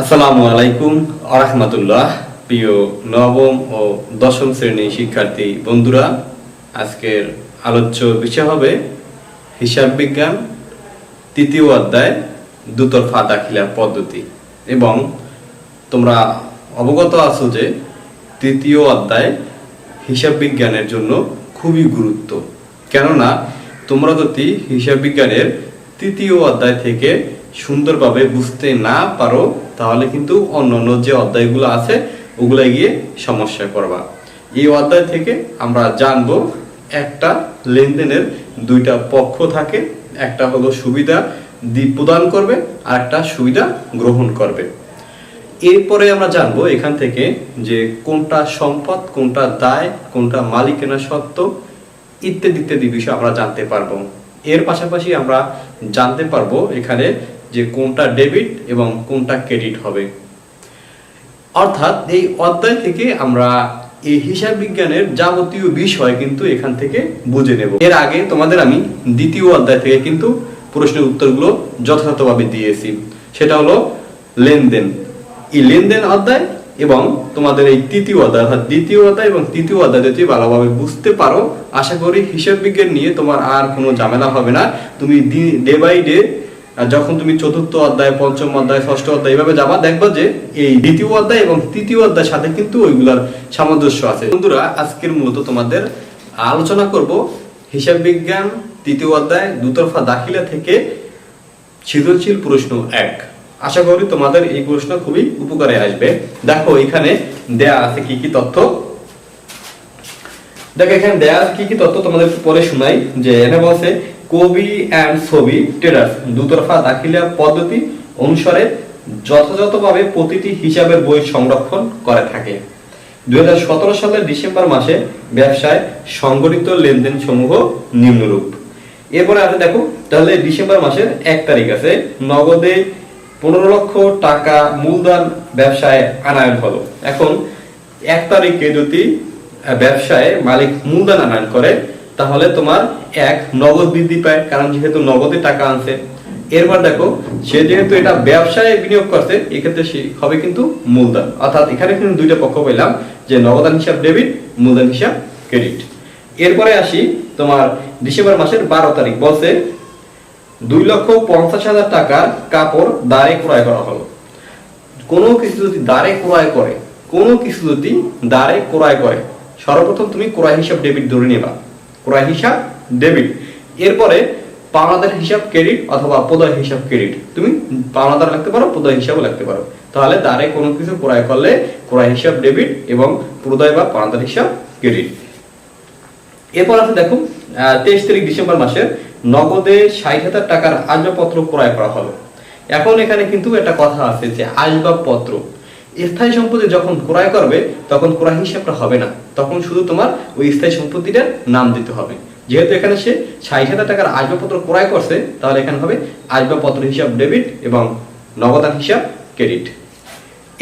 আসসালামু আলাইকুম আরহামাতুল্লাহ, প্রিয় নবম ও দশম শ্রেণির শিক্ষার্থী বন্ধুরা, আজকের আলোচ্য বিষয় হবে হিসাব বিজ্ঞান, তৃতীয় অধ্যায়, দুতরফা দাখিলা পদ্ধতি। এবং তোমরা অবগত আছো যে তৃতীয় অধ্যায় হিসাব বিজ্ঞানের জন্য খুবই গুরুত্ব। কেননা তোমরা যদি হিসাব বিজ্ঞানের তৃতীয় অধ্যায় থেকে সুন্দরভাবে বুঝতে না পারো, তাহলে কিন্তু অন্যান্য যে অধ্যায়গুলো আছে ওগুলো গিয়ে সমস্যায় পড়বা এই অধ্যায় থেকে আমরা জানব একটা লেনদেনের দুইটা পক্ষ থাকে, একটা হলো সুবিধা প্রদান করবে, আর একটা সুবিধা গ্রহণ করবে। এরপরে আমরা জানব এখান থেকে যে কোনটা সম্পদ, কোনটা দায়, কোনটা মালিকানা সত্ত্ব, ইত্যাদি ইত্যাদি বিষয় আমরা জানতে পারব। এর পাশাপাশি আমরা জানতে পারব এখানে যে কোনটা ডেবিট এবং কোনটা ক্রেডিট হবে। অর্থাৎ এই অধ্যায় থেকে আমরা এই হিসাব বিজ্ঞানের যাবতীয় বিষয় কিন্তু এখান থেকে বুঝে নেব। এর আগে তোমাদের আমি দ্বিতীয় অধ্যায় থেকে কিন্তু প্রশ্নের উত্তরগুলো যথাযথভাবে দিয়েছি। সেটা হলো লেনদেন। এই লেনদেন অধ্যায় এবং তোমাদের এই তৃতীয় অধ্যায় অর্থাৎ দ্বিতীয় অধ্যায় এবং তৃতীয় অধ্যায় যদি ভালোভাবে বুঝতে পারো, আশা করি হিসাব বিজ্ঞান নিয়ে তোমার আর কোনো ঝামেলা হবে না। তুমি ডে বাই ডে যখন তুমি চতুর্থ অধ্যায়, পঞ্চম অধ্যায়, ষষ্ঠ অধ্যায় এভাবে যাবা, দেখবা যে এই দ্বিতীয় অধ্যায় এবং তৃতীয় অধ্যায়ের সাথে কিন্তু ওইগুলার সামঞ্জস্য আছে। বন্ধুরা, আজকের মূলত তোমাদের আলোচনা করব হিসাব বিজ্ঞান, তৃতীয় অধ্যায়, দুতরফা দাখিলা থেকে সৃজনশীল প্রশ্ন এক। আশা করি তোমাদের এই প্রশ্ন খুবই উপকারে আসবে। দেখো, এখানে দেয়া আছে কি কি তথ্য? দেখো, এখানে দেয়া কি কি তথ্য তোমাদের পরে শোনাই। যে এখানে বলছে কবি অ্যান্ড ছবি ট্রেডার্স দুতরফা দাখিলা পদ্ধতি অনুসারে যথাযথভাবে প্রতিটি হিসাবের বই সংরক্ষণ করে থাকে। দুই সালের ডিসেম্বর মাসে ব্যবসায় সংগঠিত লেনদেন সমূহ নিম্নরূপ। এরপরে আছে দেখো, তাহলে ডিসেম্বর মাসের এক তারিখ আছে, নগদে পনেরো লক্ষ টাকা মূলধন ব্যবসায় আনায়ন হলো। এখন এক তারিখে যদি ব্যবসায় মালিক মূলধন আনায়ন করে তাহলে তোমার এক নগদ বৃদ্ধি পায়, কারণ যেহেতু নগদে টাকা আনছে। এরপর দেখো, সে যেহেতু এটা ব্যবসায় বিনিয়োগ করছে, এক্ষেত্রে সে হবে কিন্তু মূলধন। অর্থাৎ এখানে কিন্তু দুইটা পক্ষ পেলাম যে নগদান হিসাব ডেবিট, মূলধন হিসাব ক্রেডিট। এরপরে আসি তোমার ডিসেম্বর মাসের বারো তারিখ। বলছে, দুই লক্ষ পঞ্চাশ হাজার টাকার কাপড় দাঁড়ে ক্রয় করা হলো। কোনো কিছু যদি দাঁড়ে ক্রয় করে, কোনো কিছু যদি দাঁড়ে ক্রয় করে, সর্বপ্রথম তুমি ক্রয় হিসাব ডেবিট ধরে নেবা। ক্রয় হিসাব ডেবিট এরপরে পাওনাদার হিসাব ক্রেডিট অথবা প্রদয় হিসাব ক্রেডিট তুমি পাওনাদার রাখতে পারো, প্রদয় হিসাবও রাখতে পারো। তাহলে দাঁড়ে কোনো কিছু ক্রয় করলে ক্রয় হিসাব ডেবিট এবং প্রদয় বা পাওনাদার হিসাব ক্রেডিট এরপর আছে দেখো তেইশ তারিখ ডিসেম্বর মাসের নগদে ষাট হাজার টাকার আসবাবপত্র ক্রয় করা হলো। এখন এখানে কিন্তু একটা কথা আছে যে আসবাবপত্র স্থায়ী সম্পত্তি যখন ক্রয় করবে, তখন ক্রয় হিসাবটা হবে না। তখন শুধু তোমার ওই স্থায়ী সম্পত্তিটার নাম দিতে হবে। যেহেতু এখানে সে ষাট হাজার টাকার আসবাবপত্র ক্রয় করছে, তাহলে এখানে হবে আসবাবপত্র হিসাব ডেবিট এবং নগদান হিসাব ক্রেডিট।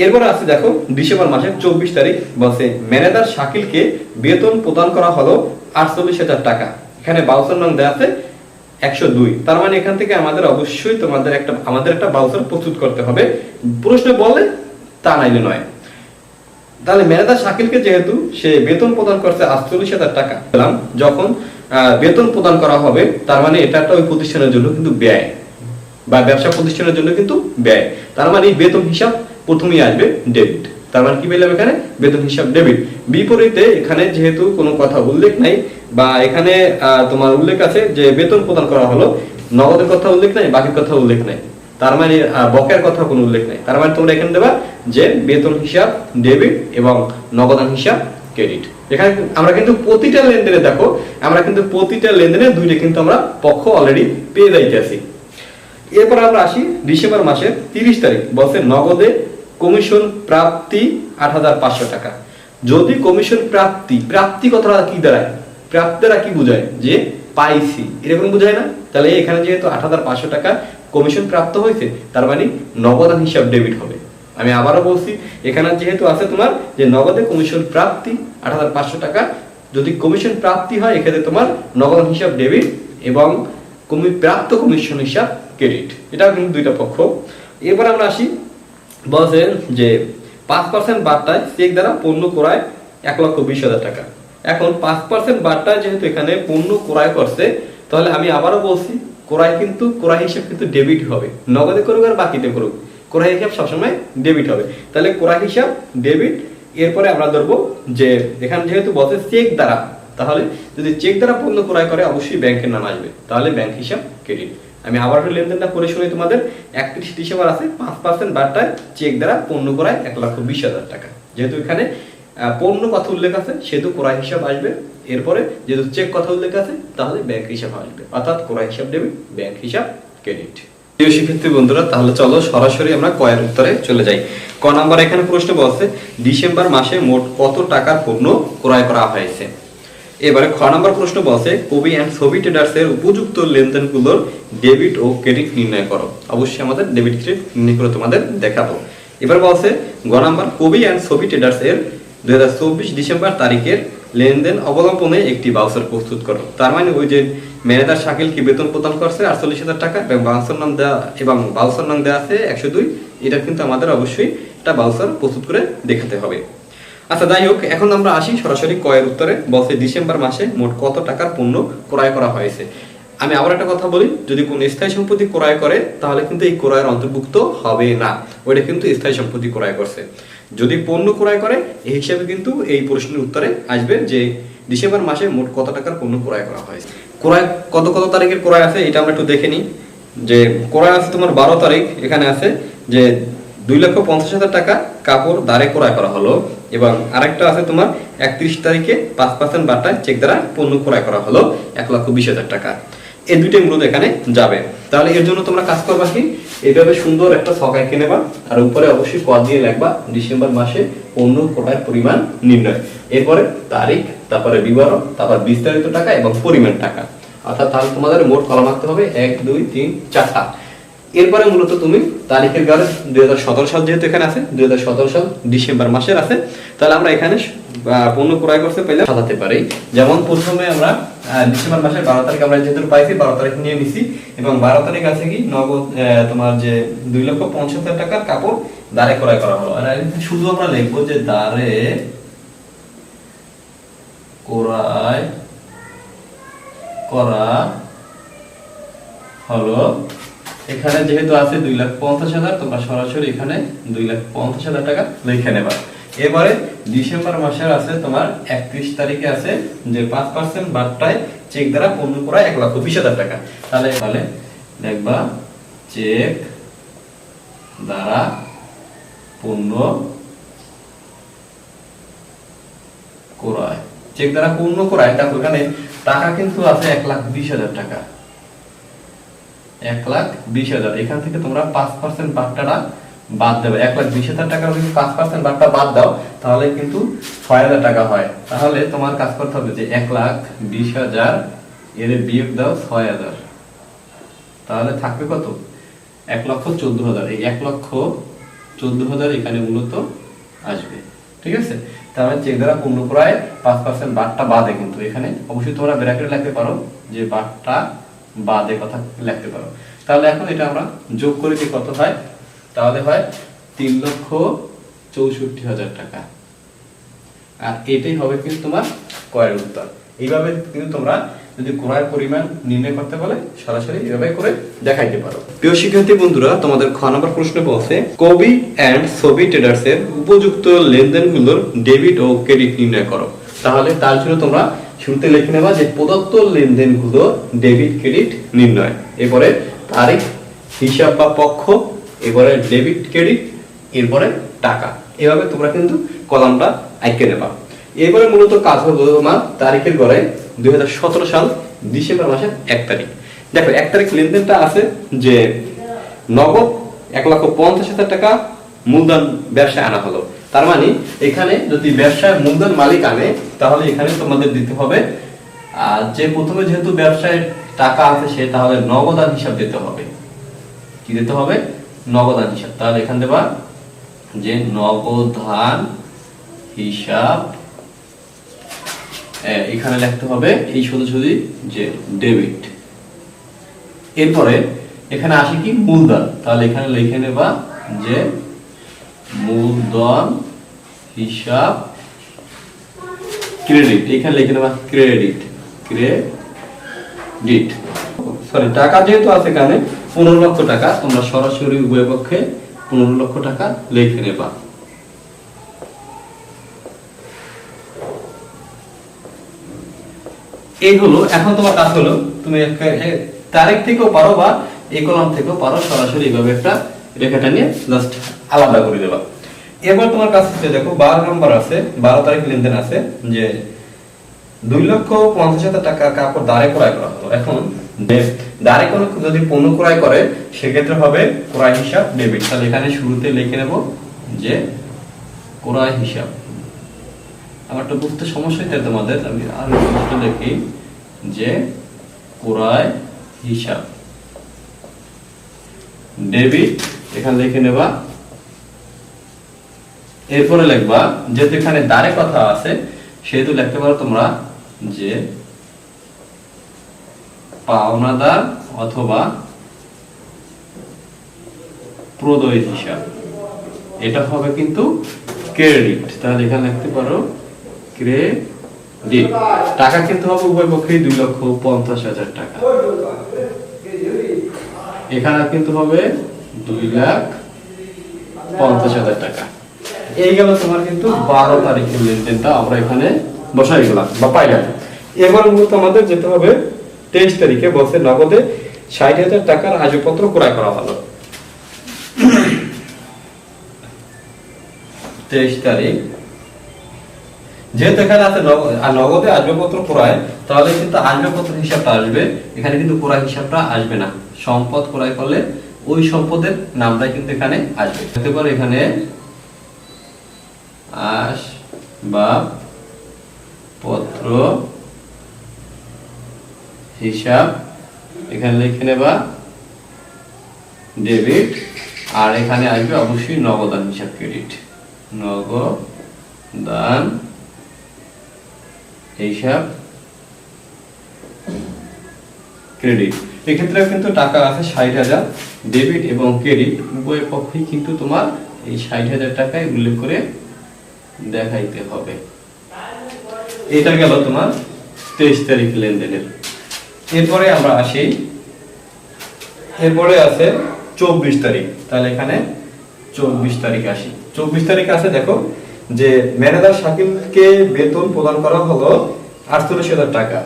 এরপর আছে দেখো, ডিসেম্বর মাসের চব্বিশ তারিখ বলছে, ম্যানেজার শাকিলকে বেতন প্রদান করা হলো আটচল্লিশ হাজার টাকা। এখানে বাউসার নাম দেওয়া আছে একশো দুই। তার মানে এখান থেকে আমাদের অবশ্যই তোমাদের একটা, আমাদের একটা বাউসার প্রস্তুত করতে হবে। প্রশ্ন বললে তা নাইলে নয়। তাহলে ম্যানেজার শাকিলকে যেহেতু সে বেতন প্রদান করছে আটচল্লিশ হাজার টাকা, পেলাম, যখন বেতন প্রদান করা হবে, তার মানে এটা একটা ওই প্রতিষ্ঠানের জন্য কিন্তু ব্যয়। বা ব্যবসা প্রতিষ্ঠানের জন্য কিন্তু ব্যয়। তার মানে এই বেতন হিসাব প্রথমেই আসবে ডেবিট। তার মানে কি পেলাম এখানে? বেতন হিসাব ডেবিট। বিপরীতে এখানে যেহেতু কোনো কথা উল্লেখ নাই, বা এখানে তোমার উল্লেখ আছে যে বেতন প্রদান করা হলো, নগদের কথা উল্লেখ নাই, বাকির কথা উল্লেখ নাই। তার মানে বকের কথা কোনো উল্লেখ নাই। তার মানে তোমরা এখানে দেবা যে বেতন হিসাব, ডেবিট এবং নগদান হিসাব, ক্রেডিট। এখানে আমরা কিন্তু প্রতিটা লেনদেনে দেখো, আমরা কিন্তু প্রতিটা লেনদেনে দুইটা কিন্তু আমরা পক্ষ অলরেডি পেয়ে যাইতেছি। এরপর আমরা আসি ডিসেম্বর মাসের তিরিশ তারিখ, বলছে নগদে কমিশন প্রাপ্তি আট হাজার পাঁচশো টাকা। যদি কমিশন প্রাপ্তি প্রাপ্তি কথাটা কি দাঁড়ায়? প্রাপ্তি কি বোঝায়? যে পাইছি। এরকম বোঝায় না? তাহলে এখানে যেহেতু আট হাজার পাঁচশো টাকা কমিশন প্রাপ্ত হয়েছে, তার মানে নগদান হিসাব ডেবিট হবে। আমি আবারও বলছি, এখানে যেহেতু আছে তোমার যে নগদে কমিশন প্রাপ্তি, আট হাজার পাঁচশো টাকা, যদি কমিশন প্রাপ্তি হয়, এক্ষেত্রে তোমার নগদান হিসাব ডেবিট এবং কমি, প্রাপ্ত কমিশন হিসাব ক্রেডিট এটাও কিন্তু দুইটা পক্ষ। এরপর আমরা আসি বলছে যে পাঁচ পার্সেন্ট বার্তায় চেক দ্বারা পণ্য ক্রয় এক লক্ষ বিশ হাজার টাকা। এখন পাঁচ পার্সেন্ট বার্তায় যেহেতু এখানে পণ্য ক্রয় করছে, তাহলে আমি আবারও বলছি ক্রয় কিন্তু ক্রয় হিসাব কিন্তু ডেবিট হবে। নগদে করুক আর বাকিতে করুক। ক্রয় হিসাব সবসময় ডেবিট হবে। তাহলে ক্রয় হিসাব ডেবিট এরপরে আমরা ধরবো যে, এখানে যেহেতু বলছে চেক দ্বারা, তাহলে যদি চেক দ্বারা পণ্য ক্রয় করে, অবশ্যই ব্যাংকের নাম আসবে। তাহলে ব্যাংক হিসাব ক্রেডিট আমি আবার লেনদেনটা করে শুনি তোমাদের। একত্রিশ ডিসেম্বর আছে, পাঁচ পার্সেন্ট বার্তায় চেক দ্বারা পণ্য ক্রয় এক লক্ষ বিশ হাজার টাকা। যেহেতু এখানে পণ্য কথা উল্লেখ আছে, সেহেতু ক্রয় হিসাব আসবে। এরপরে যেহেতু চেক কথা উল্লেখ আছে, তাহলে ব্যাংক হিসাব আসবে। অর্থাৎ ক্রয় হিসাব ডেবিট ব্যাংক হিসাব ক্রেডিট প্রিয় শিক্ষার্থী বন্ধুরা, তাহলে চলো সরাসরি আমরা কয়ের উত্তরে চলে যাই। ক নাম্বার এখানে প্রশ্ন বলছে, ডিসেম্বর মাসে মোট কত টাকার পণ্য ক্রয় করা হয়েছে? এবারে খ নাম্বার প্রশ্ন বলছে, কবি অ্যান্ড ছবি এর উপযুক্ত লেনদেনগুলোর ডেবিট ও ক্রেডিট নির্ণয় করো। অবশ্যই আমাদের ডেবিট ক্রেডিট নির্ণয় করে তোমাদের দেখাবো। এবার বলছে, গ নাম্বার, কবি অ্যান্ড ছবি ট্রেডার্স এর দুই ডিসেম্বর তারিখের লেনদেন অবলম্বনে একটি বাউচার প্রস্তুত করো। তার মানে ওই যে ম্যানেজার শাকিল কি বেতন প্রদান করছে আটচল্লিশ হাজার টাকা এবং বাউচার নাম দেওয়া এবং বাউচার নাম দেওয়া আছে একশো দুই, এটা কিন্তু আমাদের অবশ্যই একটা বাউচার প্রস্তুত করে দেখাতে হবে। আচ্ছা যাই হোক, এখন আমরা আসি সরাসরি কয়ের উত্তরে। বলছে ডিসেম্বর মাসে মোট কত টাকার পণ্য ক্রয় করা হয়েছে? আমি আবার একটা কথা বলি, যদি কোনো স্থায়ী সম্পত্তি ক্রয় করে, তাহলে কিন্তু এই ক্রয়ের অন্তর্ভুক্ত হবে না। ওইটা কিন্তু স্থায়ী সম্পত্তি ক্রয় করছে। যদি পণ্য ক্রয় করে, এই হিসাবে কিন্তু এই প্রশ্নের উত্তরে আসবে যে ডিসেম্বর মাসে মোট কত টাকার পণ্য ক্রয় করা হয়েছে ক্রয়, কত কত তারিখের ক্রয় আছে এটা আমরা একটু দেখে নিই। যে ক্রয় আছে তোমার বারো তারিখ, এখানে আছে যে দুই লক্ষ পঞ্চাশ হাজার টাকা কাপড় দাঁড়ে ক্রয় করা হলো এবং আরেকটা আছে তোমার একত্রিশ তারিখে পাঁচ পার্সেন্ট বাটায় চেক দ্বারা পণ্য ক্রয় করা হলো এক লক্ষ বিশ হাজার টাকা। এই দুইটাই মূলত এখানে যাবে। তাহলে এর জন্য তোমরা কাজ করবা কি? এইভাবে সুন্দর একটা ছক এঁকে নেবা, আর উপরে অবশ্যই কদ দিয়ে লেখবা, ডিসেম্বর মাসে পণ্য ক্রয়ের পরিমাণ নির্ণয়। এরপরে তারিখ, তারপরে বিবরণ, তারপর বিস্তারিত টাকা এবং পরিমাণ টাকা। অর্থাৎ তাহলে তোমাদের মোট কলম আঁকতে হবে এক, দুই, তিন, চারটা। এরপরে মূলত তুমি তারিখের গাড়ে দুই হাজার সতেরো সাল যেহেতু এখানে আছে, দুই হাজার সতেরো সাল ডিসেম্বর মাসের আছে, তাহলে আমরা এখানে পণ্য ক্রয় করতে পারলে সাজাতে পারি। যেমন প্রথমে আমরা ডিসেম্বর মাসের বারো তারিখ আমরা যেহেতু পাইছি, বারো তারিখ নিয়ে নিছি, এবং বারো তারিখ আছে কি, নগদ তোমার যে দুই লক্ষ পঞ্চাশ টাকার কাপড় দাঁড়ে ক্রয় করা হলো। আর শুধু আমরা লিখব যে দাঁড়ে ক্রয় করা হলো এখানে যেহেতু আছে দুই লাখ পঞ্চাশ হাজার, তোমরা সরাসরি এখানে দুই লাখ পঞ্চাশ হাজার টাকা লিখে নেবা। এবারে ডিসেম্বর মাসের আছে তোমার একত্রিশ তারিখে আছে যে পাঁচ পার্সেন্ট বার্তায় চেক দ্বারা পণ্য করা এক লক্ষ বিশ হাজার টাকা। তাহলে তাহলে দেখবা চেক দ্বারা পণ্য করায়। চেক দ্বারা পূর্ণ ক্রয়, দেখো এখানে টাকা কিন্তু আছে এক লাখ বিশ হাজার টাকা। এক লাখ বিশ হাজার। এখান থেকে তোমরা পাঁচ পার্সেন্ট বার্তাটা বাদ দেবে। এক লাখ বিশ হাজার টাকা যদি পাঁচ পার্সেন্ট বার্তা বাদ দাও, তাহলে কিন্তু ছয় হাজার টাকা হয়। তাহলে তোমার কাজ করতে হবে যে এক লাখ বিশ হাজার এর বিয়োগ দাও ছয় হাজার। তাহলে থাকবে কত? এক লক্ষ চোদ্দ হাজার। এই এক লক্ষ চোদ্দ হাজার এখানে মূলত আসবে। ঠিক আছে? তাহলে চেক দ্বারা পূর্ণ ক্রয় পাঁচ পার্সেন্ট বারটা বাদে কিন্তু। এখানে অবশ্যই তোমরা ব্র্যাকেট লিখতে পারো যে বারটা বাদে কথা লিখতে পারো। তাহলে এখন এটা আমরা যোগ করে যে কত হয়? তাহলে হয় তিন লক্ষ চৌষট্টি হাজার টাকা। আর এটাই হবে কিন্তু তোমার ক্রয়ের উত্তর। এইভাবে কিন্তু তোমরা যদি ক্রয়ের পরিমাণ নির্ণয় করতে বলে, সরাসরি এইভাবে করে দেখাইতে পারো। প্রিয় শিক্ষার্থী বন্ধুরা, তোমাদের খ নম্বর প্রশ্ন বলছে, কবি অ্যান্ড ছবি ট্রেডার্স এর উপযুক্ত লেনদেনগুলোর ডেবিট ও ক্রেডিট নির্ণয় করো। তাহলে তার জন্য তোমরা শুরুতে লিখে নেবা যে প্রদত্ত লেনদেনগুলো ডেবিট, ক্রেডিট, নির্ণয়। এরপরে তারিখ, হিসাব বা পক্ষ, এরপরে ডেবিট, ক্রেডিট, এরপরে টাকা। এভাবে তোমরা কিন্তু কলামটা আঁকে নেবা। এবারে মূলত কাজ হলো তোমার তারিখের গড়ে দুই সাল, ডিসেম্বর মাসের এক তারিখ। দেখো, এক তারিখ লেনদেনটা আছে যে নগদ এক লক্ষ পঞ্চাশ হাজার টাকা, মূলধন ব্যবসায় আনা হলো। তার মানে এখানে যদি ব্যবসায় মূলধন মালিক আনে, তাহলে এখানে তোমাদের দিতে হবে, আর যে প্রথমে যেহেতু ব্যবসায় টাকা আছে সে, তাহলে নগদান হিসাব দিতে হবে। কি দিতে হবে? নগদান হিসাব। তাহলে এখান দেবা যে নগদান হিসাব এখানে লিখতে হবে এই শুধু শুধু যে ডেবিট এরপরে এখানে আসে কি? মূলধন। তাহলে এখানে লিখে নেবা যে মূলধন, হিসাব ক্রেডিট এখানে লিখে নেবা ক্রেডিট ক্রেডিট সরি টাকা যেহেতু আছে এখানে, পনেরো লক্ষ টাকা, তোমরা সরাসরি উভয় পক্ষে পনেরো লক্ষ টাকা লিখে নেবা। এই হলো, এখন তোমার কাজ হলো, তুমি তারিখ থেকেও পারো বা এই কলাম থেকেও পারো সরাসরি এইভাবে একটা রেখাটা নিয়ে জাস্ট আলাদা করে দেবা। এবার তোমার কাছে দেখো, বারো নম্বর আছে, বারো তারিখ লেনদেন আছে, যে দুই লক্ষ পঞ্চাশ হাজার টাকা কাপড় দাঁড়ে ক্রয় করা হলো। এখন দাঁড়ে কোনো যদি পণ্য ক্রয় করে, সেক্ষেত্রে হবে ক্রয় হিসাব ডেবিট তাহলে এখানে শুরুতে লিখে নেব যে ক্রয় হিসাব। আমার তো বুঝতে সমস্যা হইতে তোমাদের, আমি আরও স্পষ্ট লিখি যে ক্রয় হিসাব। ডেবিট এখানে লিখে নেবা। এরপরে লিখবা, যেহেতু এখানে দাঁড়ে কথা আছে, সেহেতু লিখতে পারো তোমরা যে পাওনাদার অথবা প্রদয় হিসাব এটা হবে কিন্তু ক্রেডিট তাহলে এখানে লিখতে পারো ক্রেডিট টাকা কিন্তু হবে উভয় পক্ষেই দুই লক্ষ পঞ্চাশ হাজার টাকা। এখানে কিন্তু হবে দুই লাখ পঞ্চাশ হাজার টাকা। এই গেল তোমার কিন্তু বারো তারিখের লেনদেনটা, আমরা এখানে বসাই গেলাম বা পাইলাম। এবার মূলত আমাদের যেতে হবে তেইশ তারিখে বসে নগদে ষাট হাজার টাকার ক্রয় করা হলো। তেইশ তারিখ। যেহেতু এখানে আছে নগদে আসবাবপত্র ক্রয়, তাহলে কিন্তু আসবাবপত্র হিসাবটা আসবে। এখানে কিন্তু ক্রয় হিসাবটা আসবে না। সম্পদ ক্রয় করলে ওই সম্পদের নামটাই কিন্তু এখানে আসবে। হতে পারে এখানে আস বা পত্র, হিসাব, এখানে লিখে নেবা, ডেবিট, আর এখানে আসবে অবশ্যই নগদান হিসাব ক্রেডিট। নগদান হিসাব ক্রেডিট এক্ষেত্রে কিন্তু টাকা আছে ষাট হাজার ডেবিট এবং ক্রেডিট উভয় পক্ষেই কিন্তু তোমার এই ষাট হাজার টাকায় উল্লেখ করে দেখাইতে হবে। এটা গেল তোমার তেইশ তারিখ লেনদেনের। এরপরে আমরা আসি। এরপরে আছে চব্বিশ তারিখ। তাহলে এখানে চব্বিশ তারিখ আসি। চব্বিশ তারিখ আছে, দেখো, যে ম্যানেজার শাকিলকে বেতন প্রদান করা হলো আটচল্লিশ হাজার টাকা।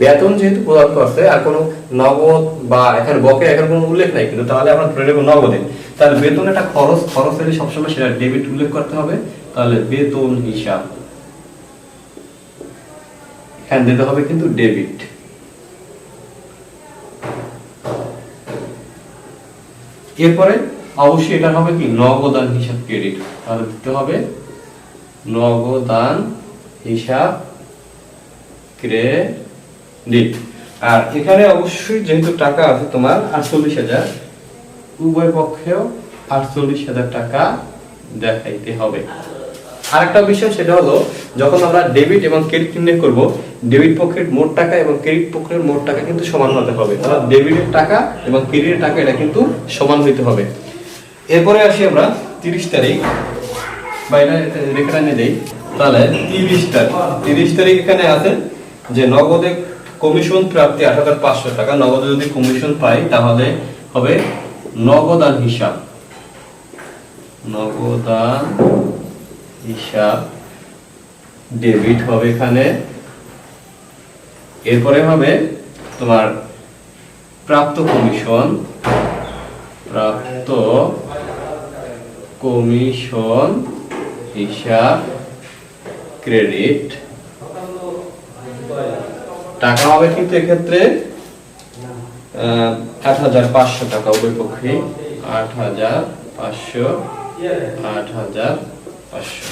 বেতন যেহেতু প্রদান করছে আর কোনো নগদ বা এখানে বকে এখানে কোনো উল্লেখ নাই, কিন্তু তাহলে আমরা ধরে নেব নগদে। তাহলে বেতন একটা খরচ খরচ হলে সবসময় সেটা ডেবিট উল্লেখ করতে হবে, তাহলে বেতন হিসাব। এখানে দিতে হবে কিন্তু ডেবিট এরপরে অবশ্যই এটা হবে কি? নগদান হিসাব ক্রেডিট তাহলে দিতে হবে নগদান হিসাব ক্রেডিট আর এখানে অবশ্যই যেহেতু টাকা আছে তোমার আটচল্লিশ হাজার, উভয় পক্ষেও আটচল্লিশ হাজার টাকা দেখাইতে হবে। আরেকটা বিষয় সেটা হলো, যখন আমরা ডেবিট এবং ক্রেডিট নির্ণয় করব ডেবিট পক্ষের মোট টাকা এবং ক্রেডিট পক্ষের মোট টাকা কিন্তু সমান হতে হবে। অর্থাৎ ডেবিটের টাকা এবং ক্রেডিটের টাকা এটা কিন্তু সমান হইতে হবে। এরপরে আসি আমরা তিরিশ তারিখ। বা এটা রেখাটা নিয়ে দেই। তাহলে তিরিশ তারিখ। তিরিশ তারিখ এখানে আছে যে নগদে কমিশন প্রাপ্তি আট হাজার পাঁচশো টাকা, নগদে যদি কমিশন পাই, তাহলে হবে নগদান হিসাব। নগদান হিসাব ডেবিট হবে এখানে। এরপরে হবে তোমার প্রাপ্ত কমিশন। প্রাপ্ত কমিশন হিসাব ক্রেডিট টাকা হবে কিন্তু এক্ষেত্রে আট হাজার পাঁচশো টাকা উভয় পক্ষে আট হাজার পাঁচশো, আট হাজার পাঁচশো।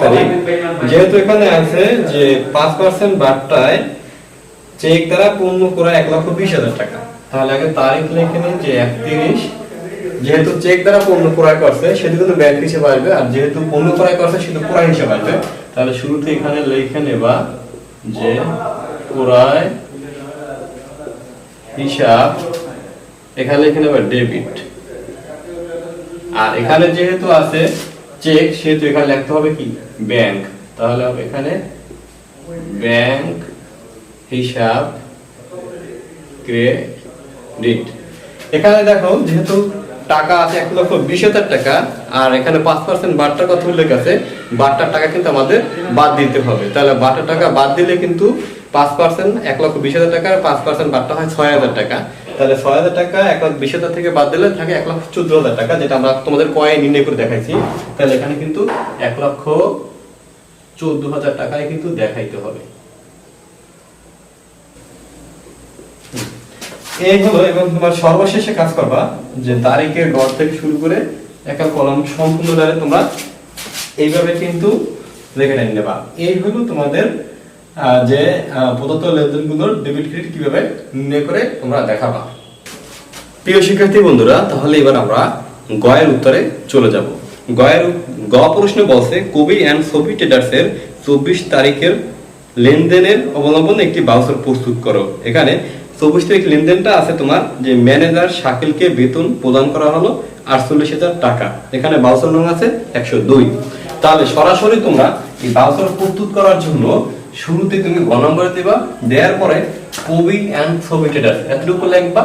তারিখ। যেহেতু এখানে আছে যে পাঁচ পার্সেন্ট চেক দ্বারা পূর্ণ করা এক লক্ষ বিশ হাজার টাকা। তাহলে আগে তারিখ লিখে নিন যে একত্রিশ যেহেতু চেক দ্বারা পণ্য ক্রয় করছে সেটা কিন্তু ব্যাংক হিসেবে আসবে। আর যেহেতু পণ্য ক্রয় করছে সেটা ক্রয় হিসেবে আসবে। তাহলে শুরুতে এখানে লিখে নেবা যে ক্রয় হিসাব, এখানে এখানে আবার ডেবিট আর এখানে যেহেতু আছে চেক সেহেতু এখানে লিখতে হবে কি? ব্যাংক তাহলে এখানে ব্যাংক হিসাব ক্রেডিট এখানে দেখো, যেহেতু টাকা আছে এক লক্ষ বিশ হাজার টাকা, আর এখানে পাঁচ পার্সেন্ট বাট্টার কথা উল্লেখ আছে বাট্টার টাকা কিন্তু আমাদের বাদ দিতে হবে। তাহলে বাট্টার টাকা বাদ দিলে কিন্তু পাঁচ পার্সেন্ট এক লক্ষ বিশ হাজার টাকা, আর পাঁচ পার্সেন্ট বাট্টা হয় ছয় হাজার টাকা। তাহলে ছয় হাজার টাকা এক লক্ষ বিশ হাজার থেকে বাদ দিলে থাকে এক লক্ষ চোদ্দ হাজার টাকা, যেটা আমরা তোমাদের কয়ে নির্ণয় করে দেখাইছি। তাহলে এখানে কিন্তু এক লক্ষ চোদ্দ হাজার টাকায় কিন্তু দেখাইতে হবে। এই হলো এবং তোমার সর্বশেষে কাজ করবা যে তারিখের গড় থেকে শুরু করে একা কলম সম্পূর্ণ দ্বারা তোমরা এইভাবে কিন্তু লেখে নিয়ে নেবা। এই হলো তোমাদের যে প্রদত্ত লেনদেনগুলোর ডেবিট ক্রেডিট কীভাবে নির্ণয় করে তোমরা দেখাবা। প্রিয় শিক্ষার্থী বন্ধুরা, তাহলে এবার আমরা গয়ের উত্তরে চলে যাব। গয়ের গ প্রশ্ন বলছে, কবি অ্যান্ড ছবি ট্রেডার্সের চব্বিশ তারিখের লেনদেনের অবলম্বনে একটি বাউচার প্রস্তুত করো। এখানে চব্বিশ তারিখ লেনদেনটা আছে তোমার যে ম্যানেজার শাকিলকে বেতন প্রদান করা হলো আটচল্লিশ হাজার টাকা। এখানে বাউচার নং আছে একশো দুই। তাহলে সরাসরি তোমরা এই বাউচার প্রস্তুত করার জন্য শুরুতে তুমি গ নম্বরে দেবা, দেওয়ার পরে কবি অ্যান্ড ছবি ট্রেডার্স এতটুকু লিখবা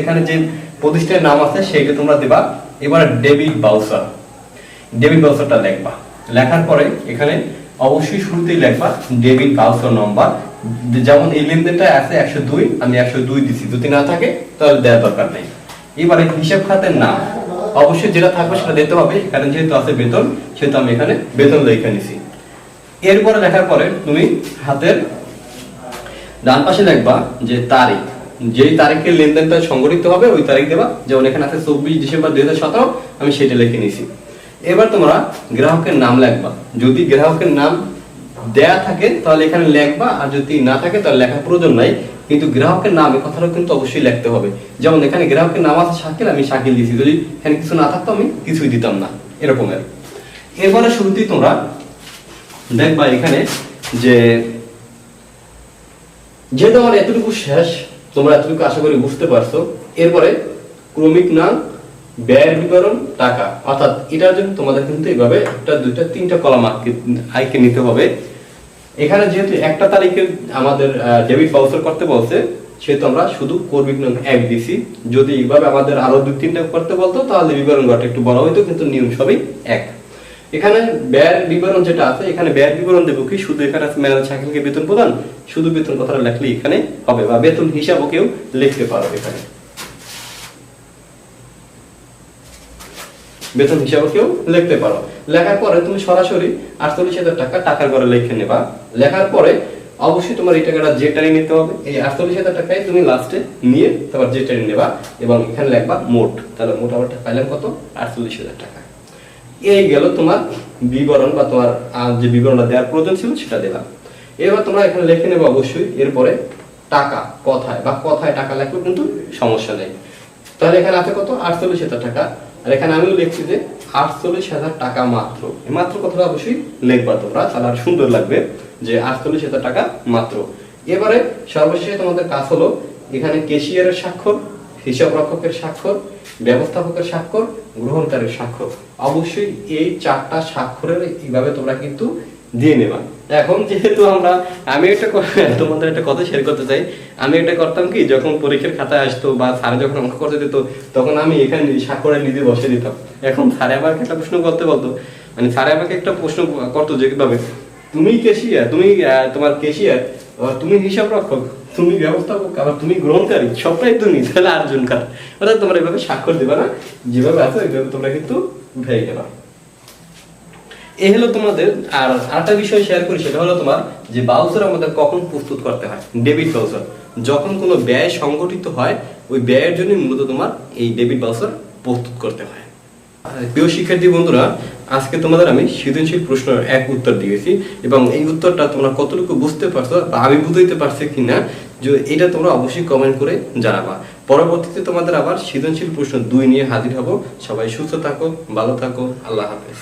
এখানে যে প্রতিষ্ঠানের নাম আছে সেইটা তোমরা দেবা। এবার ডেবিট বাউচার ডেবিট বাউচারটা লিখবা। লেখার পরে এখানে অবশ্যই শুরুতেই লিখবা ডেবিট বাউসার নাম্বার যেমন এই লেনদেনটা আছে একশো দুই, আমি একশো দুই দিছি। যদি না থাকে, তাহলে দেওয়ার দরকার নেই। এবারে হিসাব খাতের নাম। অবশ্যই যেটা থাকবে সেটা দিতে হবে কারণ যেহেতু আছে বেতন, সেহেতু আমি এখানে বেতন লিখে নিছি। এরপরে লেখার পরে তুমি হাতের ডান পাশে লিখবা যে তারিখ। যেই তারিখে লেনদেনটা সংগঠিত হবে, ওই তারিখ দেবা। যেমন এখানে আছে চব্বিশ ডিসেম্বর দুই হাজার সতেরো, আমি সেটা লিখে নিছি। এবার তোমরা গ্রাহকের নাম লিখবা। যদি গ্রাহকের নাম দেয়া থাকে, তাহলে এখানে লিখবা, আর যদি না থাকে, তাহলে লেখার প্রয়োজন নাই। কিন্তু গ্রাহকের নাম এই কথাটা কিন্তু অবশ্যই লিখতে হবে। যেমন এখানে গ্রাহকের নাম আছে শাকিল, আমি শাকিল দিছি। যদি এখানে কিছু না থাকতো, আমি কিছুই দিতাম না। এরকমের এরপরে শুরুতেই তোমরা দেখবা এখানে যে যেহেতু আমার এতটুকু শেষ, তোমরা এতটুকু আশা করি বুঝতে পারছ। এরপরে ক্রমিক নাম, ব্যয়ের বিবরণ, টাকা। অর্থাৎ এটার জন্য তোমাদের কিন্তু এইভাবে একটা, দুইটা, তিনটা কলাম আইকে নিতে হবে। এখানে যেহেতু একটা তারিখে আমাদের ডেবিট বাউচার করতে বলছে, সেহেতু আমরা শুধু কর্মিক নাম এক দিছি। যদি এইভাবে আমাদের আরও দুই তিনটা করতে বলতো, তাহলে বিবরণ ঘরটা একটু বড় হইতো, কিন্তু নিয়ম সবই এক। এখানে ব্যয়ের বিবরণ যেটা আছে, এখানে ব্যয়ের বিবরণ দেবো কি? শুধু এখানে আছে শাকিলকে বেতন প্রদান, শুধু বেতন কথাটা লেখলে এখানে হবে, বা বেতন হিসাবও কেউ লিখতে পারো এখানে। বেতন হিসাবে কেউ লিখতে পারো। লেখার পরে তুমি সরাসরি আটচল্লিশ হাজার টাকা টাকার ঘরে লিখে নেবা। লেখার পরে অবশ্যই তোমার এই টাকাটা জেটারি নিতে হবে, এই আটচল্লিশ হাজার টাকায় তুমি লাস্টে নিয়ে তারপর জেটারি নেবা এবং এখানে লিখবা মোট। তাহলে মোট আমার পাইলাম কত? আটচল্লিশ হাজার টাকা। এই গেল তোমার বিবরণ বা তোমার যে বিবরণটা দেওয়ার প্রয়োজন ছিল সেটা দিলাম এবার তোমরা এখানে লিখে নেবে অবশ্যই, এরপরে টাকা, কথায়, বা কথায় টাকা লেখলেও কিন্তু সমস্যা নেই। তাহলে এখানে আছে কত? আটচল্লিশ হাজার টাকা। আর এখানে আমিও লিখছি যে আটচল্লিশ হাজার টাকা মাত্র। মাত্র কথাটা অবশ্যই লিখবা তোমরা, তাহলে আর সুন্দর লাগবে যে আটচল্লিশ হাজার টাকা মাত্র। এবারে সর্বশেষে তোমাদের কাজ হলো এখানে কেশিয়ারের স্বাক্ষর হিসাব রক্ষকের স্বাক্ষর, ব্যবস্থাপকের স্বাক্ষর, গ্রহণকারীর স্বাক্ষর। অবশ্যই এই চারটা স্বাক্ষরের এইভাবে তোমরা কিন্তু দিয়ে নেবা। এখন যেহেতু আমরা, আমি একটা তোমাদের একটা কথা শেয়ার করতে চাই। আমি এটা করতাম কি, যখন পরীক্ষার খাতায় আসতো বা স্যার যখন অঙ্ক করতে দিত, তখন আমি এখানে স্বাক্ষরে নিজে বসে দিতাম। এখন স্যারে আমাকে একটা প্রশ্ন করতে বলতো। মানে স্যারে আমাকে একটা প্রশ্ন করতো যে কীভাবে, তুমি কেশিয়ার তুমি তোমার কেশিয়ার তুমি হিসাব রক্ষক, তুমি ব্যবস্থাপক, আবার তুমি গ্রহণকারী সবটাই তুমি তাহলে আটজন কার অর্থাৎ তোমরা এভাবে স্বাক্ষর দিবা না, যেভাবে আছে ওইভাবে তোমরা কিন্তু উঠাই গেবা এই হলো তোমাদের, আর আরেকটা বিষয় শেয়ার করি, সেটা হলো তোমার যে আমাদের কখন প্রস্তুত করতে হয় ডেবিট যখন কোনো ব্যয় সংগঠিত হয়, ওই ব্যয়ের জন্য মূলত তোমার এই ডেবিট প্রস্তুত করতে হয়। প্রিয় শিক্ষার্থী বন্ধুরা, আজকে তোমাদের আমি সৃজনশীল প্রশ্নের এক উত্তর দিয়েছি, এবং এই উত্তরটা তোমরা কতটুকু বুঝতে পারছ বা আমি বুঝাইতে পারছি কিনা, যে এটা তোমরা অবশ্যই কমেন্ট করে জানাবা। পরবর্তীতে তোমাদের আবার সৃজনশীল প্রশ্ন দুই নিয়ে হাজির হব। সবাই সুস্থ থাকো, ভালো থাকো, আল্লাহ হাফেজ।